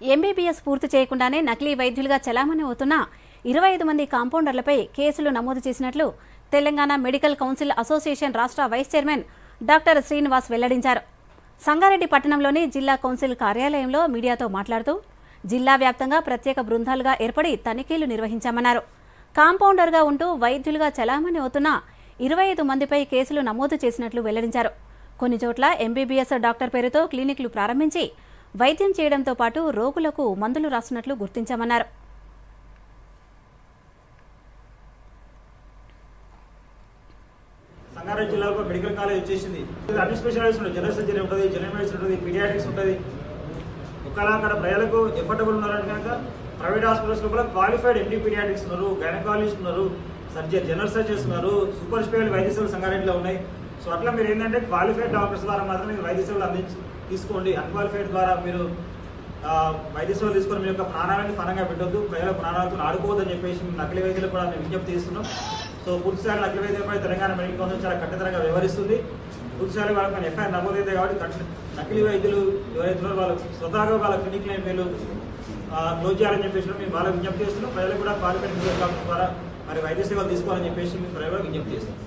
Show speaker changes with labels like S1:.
S1: MBBS పూర్తి చేయకుండానే నకిలీ వైద్యులుగా చలామణి అవుతున్న ఇరవై ఐదు మంది కాంపౌండర్లపై కేసులు నమోదు చేసినట్లు తెలంగాణ మెడికల్ కౌన్సిల్ అసోసియేషన్ రాష్ట్ర వైస్ చైర్మన్ డాక్టర్ శ్రీనివాస్ వెల్లడించారు. సంగారెడ్డి పట్టణంలోని జిల్లా కౌన్సిల్ కార్యాలయంలో మీడియాతో మాట్లాడుతూ జిల్లా వ్యాప్తంగా ప్రత్యేక బృందాలుగా ఏర్పడి తనిఖీలు నిర్వహించామన్నారు. కాంపౌండర్గా ఉంటూ వైద్యులుగా చలామణి అవుతున్న ఇరవై ఐదు మందిపై కేసులు నమోదు చేసినట్లు వెల్లడించారు. కొన్ని చోట్ల ఎంబీబీఎస్ డాక్టర్ పేరుతో క్లినిక్లు ప్రారంభించి వైద్యం చేయడంతో పాటు రోగులకు మందులు రాస్తున్నట్లు గుర్తించామన్నారు.
S2: సంగారెడ్డి జిల్లాలో మెడికల్ కాలేజ్ వచ్చేసింది. అన్ని స్పెషాలిటీస్ ఉంటాయి జనరల్ సర్జరీ ఉంటుంది జనరల్ మెడిసిన్ ఉంటుంది పీడియాటిక్స్ ఉంటుంది. ఒకవేళ అక్కడ ప్రజలకు ఎఫర్టబుల్ ఉన్నారంటే కనుక ప్రైవేట్ హాస్పిటల్స్ లోపల క్వాలిఫైడ్ ఎండి పీడియాటిక్స్ ఉన్నారు గైనకాలజిస్ట్ ఉన్నారు సర్జరీ జనరల్ సర్జరీస్ ఉన్నారు సూపర్ స్పెషల్ వైద్యశాల సంగారెడ్డిలో ఉన్నాయి. సో అట్లా మీరు ఏంటంటే క్వాలిఫైడ్ డాక్టర్స్ ద్వారా మాత్రమే మీరు వైద్య సేవలు అందించి తీసుకోండి. అన్క్వాలిఫైడ్ ద్వారా మీరు వైద్య సేవలు తీసుకొని మీ యొక్క ప్రాణాలను ఫలంగా పెట్టొద్దు. ప్రజల ప్రాణాలతో ఆడుకోవద్దని చెప్పేసి నకిలీ వైద్యులు కూడా మేము విజ్ఞప్తి చేస్తున్నాం. సో పూర్తిసారి నకిలీ వైద్యులపై తెలంగాణ మెడికల్ కౌన్సిల్ చాలా కఠినంగా వ్యవహరిస్తుంది. పూర్తిసారి వాళ్ళకి మన ఎఫ్ఐఆర్ నమోదైతే కాబట్టి నకిలీ వైద్యులు ఎవరైతే వాళ్ళు స్వతహాగా వాళ్ళ క్లినిక్ మీరు క్లోజ్ చేయాలని చెప్పేసి మేము వాళ్ళకి విజ్ఞప్తి చేస్తున్నాం. ప్రజలు కూడా క్వాలిఫైడ్ ద్వారా మరి వైద్య సేవలు తీసుకోవాలని చెప్పేసి మేము ప్రజలకు విజ్ఞప్తి చేస్తున్నాం.